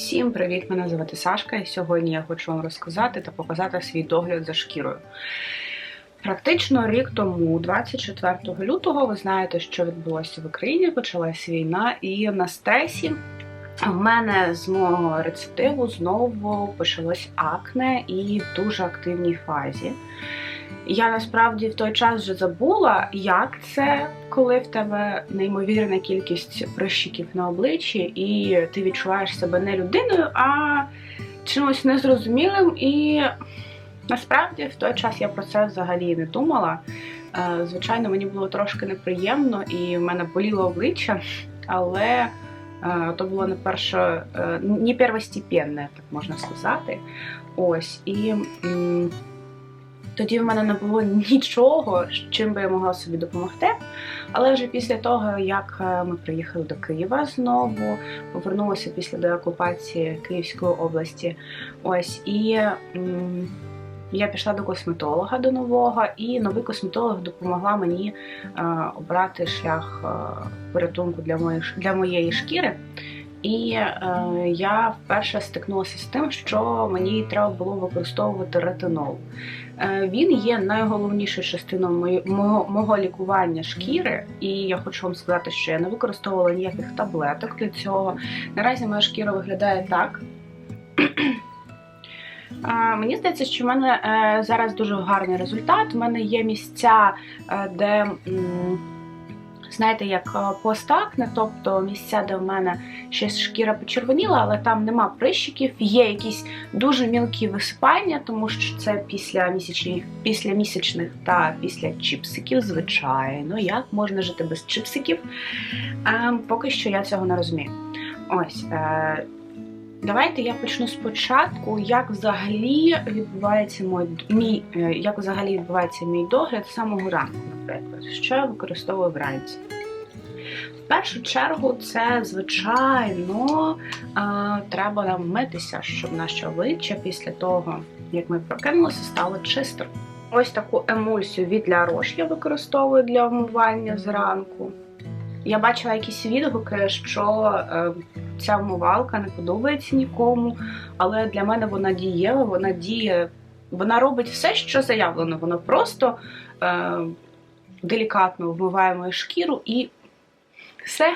Всім привіт! Мене звати Сашка, і сьогодні я хочу вам розказати та показати свій догляд за шкірою. Практично рік тому, 24 лютого, ви знаєте, що відбулося в Україні, почалась війна, і на стресі в мене з мого рецептиву знову почалось акне і в дуже активній фазі. Я насправді в той час вже забула, як це, коли в тебе неймовірна кількість прищиків на обличчі, і ти відчуваєш себе не людиною, а чимось незрозумілим. І насправді в той час я про це взагалі не думала. Е, Звичайно, мені було трошки неприємно, і в мене боліло обличчя, але е, то було не перше, е, не первостепенне, так можна сказати. Ось і. Тоді в мене не було нічого, чим би я могла собі допомогти. Але вже після того, як е, ми приїхали до Києва знову, повернулися після деокупації Київської області. Ось і я пішла до косметолога до нового, і новий косметолог допомогла мені е, обрати шлях е, порятунку для моєї, для моєї шкіри. І е, я вперше стикнулася з тим, що мені треба було використовувати ретинол. Е, Він є найголовнішою частиною мого, мого лікування шкіри, і я хочу вам сказати, що я не використовувала ніяких таблеток для цього. Наразі моя шкіра виглядає так. Мені здається, що в мене е, зараз дуже гарний результат. У мене є місця, е, де, знаєте, як е, постакне, тобто місця, де в мене ще шкіра почервоніла, але там нема прищиків, є якісь дуже мілкі висипання, тому що це після місячних, після місячних та після чіпсиків, звичайно. Як можна жити без чіпсиків? Е, поки що я цього не розумію. Ось. Давайте я почну спочатку, як взагалі відбувається мій, мій е, як взагалі відбувається мій догляд з самого ранку, наприклад, що я використовую вранці. В першу чергу, це, звичайно, е, треба нам митися, щоб наше обличчя після того, як ми прокинулися, стало чистим. Ось таку емульсію від La Roche я використовую для вмивання зранку. Я бачила якісь відгуки, що е, ця вмивалка не подобається нікому, але для мене вона дієва, вона діє, вона робить все, що заявлено. Вона просто е, делікатно вмиває мою шкіру і все.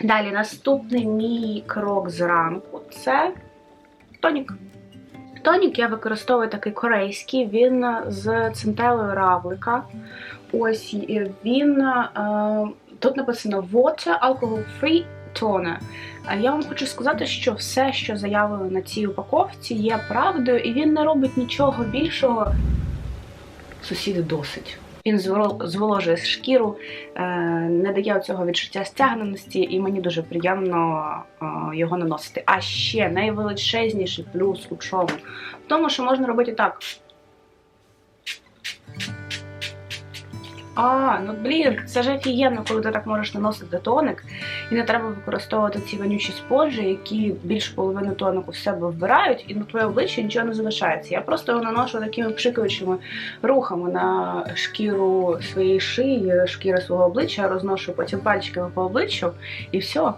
Далі наступний мій крок зранку це тонік. Тонік я використовую такий корейський, він з центелою равлика. Ось він е, тут написано Water Alcohol Free Toner. Я вам хочу сказати, що все, що заявлено на цій упаковці, є правдою, і він не робить нічого більшого. Сусіди досить. Він зволожує шкіру, е, не дає цього відчуття стягненості, і мені дуже приємно е, його наносити. А ще найвеличезніший плюс у чому? В тому, що можна робити так. А, ну блін, це ж офігенно, коли ти так можеш наносити тоник, і не треба використовувати ці вонючі спонжі, які більше половини тонику в себе вбирають, і на твоє обличчя нічого не залишається. Я просто його наношу такими пшикаючими рухами на шкіру своєї шиї, шкіри свого обличчя, розношу потім пальчиками по обличчю, і все.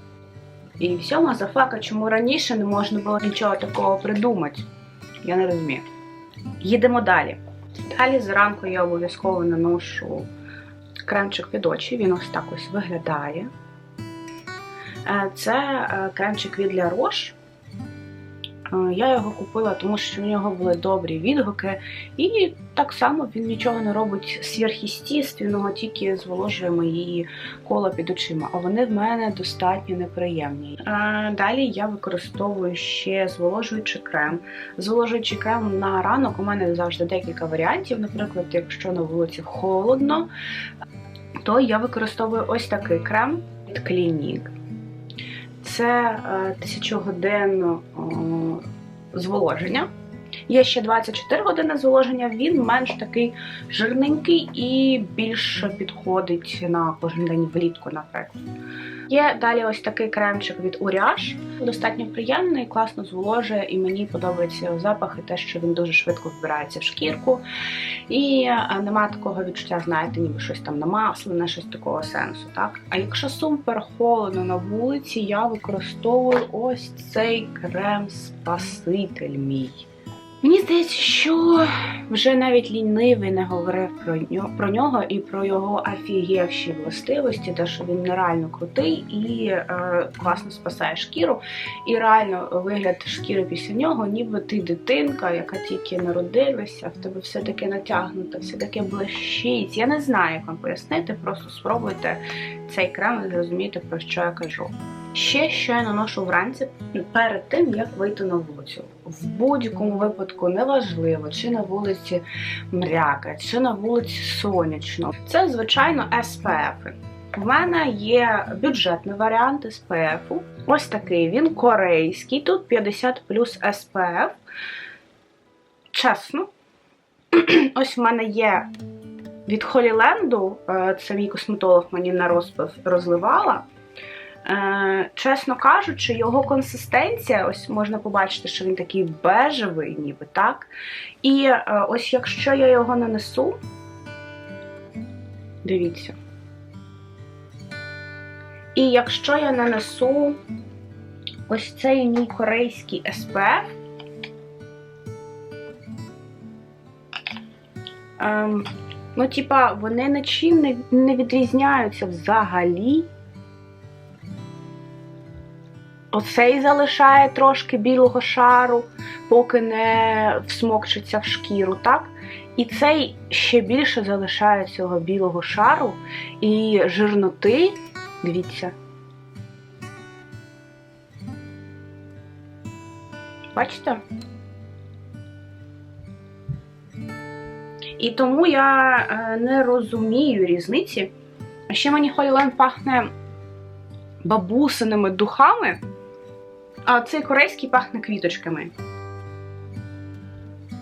І все, мазафака, чому раніше не можна було нічого такого придумати? Я не розумію. Їдемо далі. Далі зранку я обов'язково наношу кремчик від очі, він ось так ось виглядає. Е, Це е, кремчик від для Roche. Е, Я його купила, тому що в нього були добрі відгуки, і так само він нічого не робить сверхъестественного, тільки зволожує мої кола під очима. А вони в мене достатньо неприємні. Е, Далі я використовую ще зволожуючий крем. Зволожуючий крем на ранок у мене завжди декілька варіантів. Наприклад, якщо на вулиці холодно, то я використовую ось такий крем від Clinique. Це е, тисячогодинне е, зволоження. Є ще 24 години зволоження, він менш такий жирненький і більш підходить на кожен день влітку, наприклад. Є далі ось такий кремчик від Уряж. Достатньо приємний, класно зволожує, і мені подобається його запах і те, що він дуже швидко вбирається в шкірку. І е, нема такого відчуття, знаєте, ніби щось там намаслене, щось такого сенсу. Так? А якщо супер холодно на вулиці, я використовую ось цей крем Спаситель мій. Мені здається, що вже навіть лінивий не говорив про нього, про нього і про його офігівші властивості, те, що він нереально крутий і е, класно спасає шкіру. І реально вигляд шкіри після нього, ніби ти дитинка, яка тільки народилася, в тебе все таке натягнуте, все таке блищить. Я не знаю, як вам пояснити, просто спробуйте цей крем і зрозумієте, про що я кажу. Ще що я наношу вранці перед тим, як вийти на вулицю. В будь-якому випадку неважливо, чи на вулиці мряка, чи на вулиці сонячно. Це, звичайно, SPF. У мене є бюджетний варіант SPF. Ось такий він корейський. Тут 50 плюс SPF. Чесно, ось в мене є від Холіленду, це мій косметолог мені на розпив розливала. Е, чесно кажучи, його консистенція, ось можна побачити, що він такий бежевий, ніби так. І е, ось якщо я його нанесу, дивіться. І якщо я нанесу ось цей мій корейський SPF, ем, ну, типа, вони нічим не, не відрізняються взагалі. Оцей залишає трошки білого шару, поки не всмокчиться в шкіру, так? І цей ще більше залишає цього білого шару і жирноти. Дивіться. Бачите? І тому я е, не розумію різниці. Ще мені Холілен пахне бабусиними духами. А цей корейський пахне квіточками.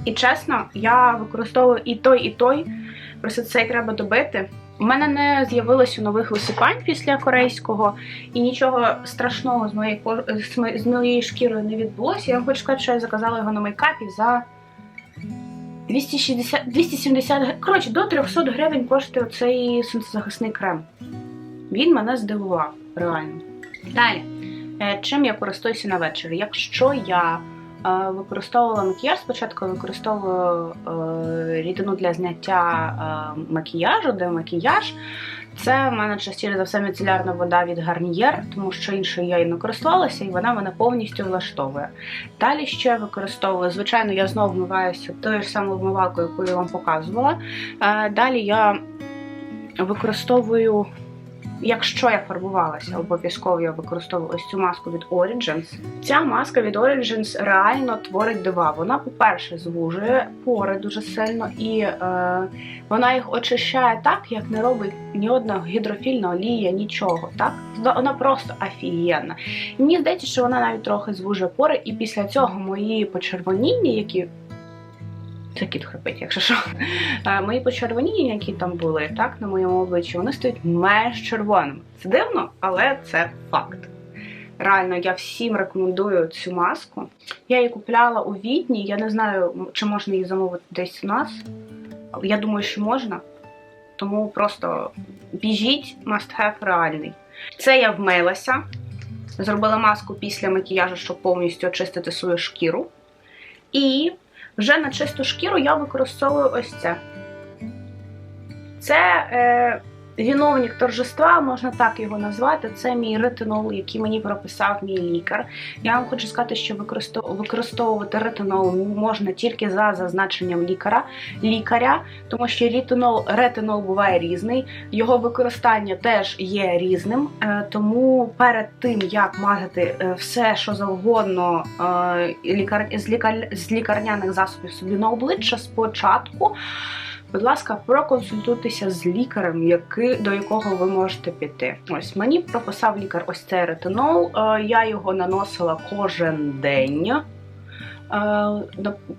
І чесно, я використовую і той, і той. Просто цей треба добити. У мене не з'явилося нових висипань після корейського, і нічого страшного з моєю з моєю шкірою не відбулося. Я вам хочу сказати, що я заказала його на мейкапі за 260, 270 Коротше, до 300 гривень коштує цей сонцезахисний крем. Він мене здивував, реально. Далі. Е, чим я користуюся на вечір? Якщо я е, використовувала макіяж, спочатку використовую е, рідину для зняття макіяжу, де макіяж. Це в мене частіше за все міцелярна вода від Гарнієр, тому що іншою я і не користувалася, і вона мене повністю влаштовує. Далі ще використовую, звичайно, я знову вмиваюся тою ж самою вмивалкою, яку я вам показувала. Далі я використовую Якщо я фарбувалася, обов'язково я використовую ось цю маску від Origins. Ця маска від Origins реально творить дива. Вона, по-перше, звужує пори дуже сильно, і е, вона їх очищає так, як не робить ні одна гідрофільна олія, нічого. Так? Вона просто офігенна. І мені здається, що вона навіть трохи звужує пори, і після цього мої почервоніння, які це кіт хрипить, якщо що. Мої почервоніння, які там були, так, на моєму обличчі, вони стають меж червоними. Це дивно, але це факт. Реально, я всім рекомендую цю маску. Я її купляла у Відні. Я не знаю, чи можна її замовити десь у нас. Я думаю, що можна. Тому просто біжіть, must have реальний. Це я вмилася. Зробила маску після макіяжу, щоб повністю очистити свою шкіру. І вже на чисту шкіру я використовую ось це. Це е, віновник торжества, можна так його назвати. Це мій ретинол, який мені прописав мій лікар. Я вам хочу сказати, що використовувати ретинол можна тільки за зазначенням лікаря, лікаря тому що ретинол, ретинол буває різний, його використання теж є різним. Е, тому перед тим, як мазати е, все, що завгодно е, лікар, з, лікар, з лікарняних засобів собі на обличчя, спочатку. Будь ласка, проконсультуйтеся з лікарем, який, до якого ви можете піти. Ось мені прописав лікар ось цей ретинол. Е, я його наносила кожен день е,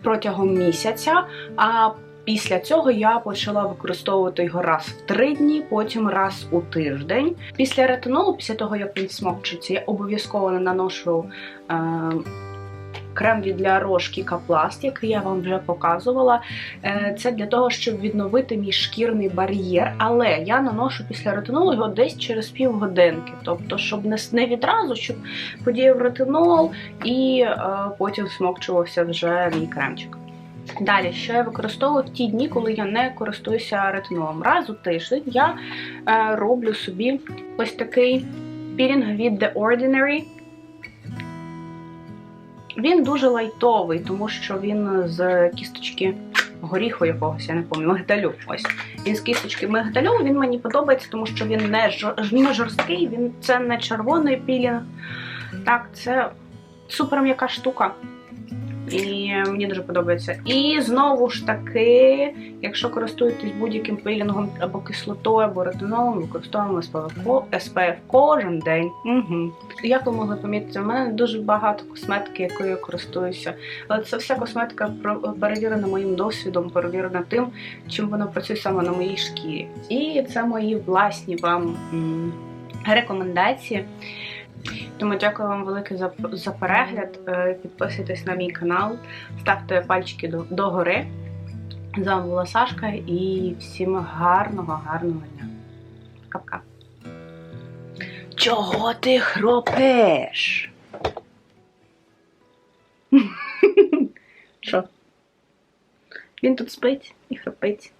протягом місяця. А Після цього я почала використовувати його раз в три дні, потім раз у тиждень. Після ретинолу, після того як він смокчиться, я обов'язково наношу е, крем для рожки Капласт, який я вам вже показувала. Е, це для того, щоб відновити мій шкірний бар'єр. Але я наношу після ретинолу його десь через півгодинки. Тобто, щоб не, відразу, щоб подіяв ретинол і е, потім смокчувався вже мій кремчик. Далі, що я використовую в ті дні, коли я не користуюся ретинолом. Раз у тиждень я е, роблю собі ось такий пілінг від The Ordinary. Він дуже лайтовий, тому що він з кісточки горіху якогось, я не пам'ятаю, мигдалю. Ось. Він з кісточки мигдалю, він мені подобається, тому що він не, жор- не жорсткий, він це не червоний пілінг. Так, це супер м'яка штука. І мені дуже подобається. І знову ж таки, якщо користуєтесь будь-яким пилінгом або кислотою, або ретинолом, використовуємо SPF, кожен день. Угу. Як ви могли помітити, у мене дуже багато косметики, якою я користуюся. Але це вся косметика перевірена моїм досвідом, перевірена тим, чим вона працює саме на моїй шкірі. І це мої власні вам рекомендації. Тому дякую вам велике за, за перегляд. Е, Підписуйтесь на мій канал, ставте пальчики до гори. З вами була Сашка і всім гарного, гарного дня. Пока-пока. Чого ти хропеш? Що? Він тут спить і хропить.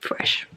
Фреш.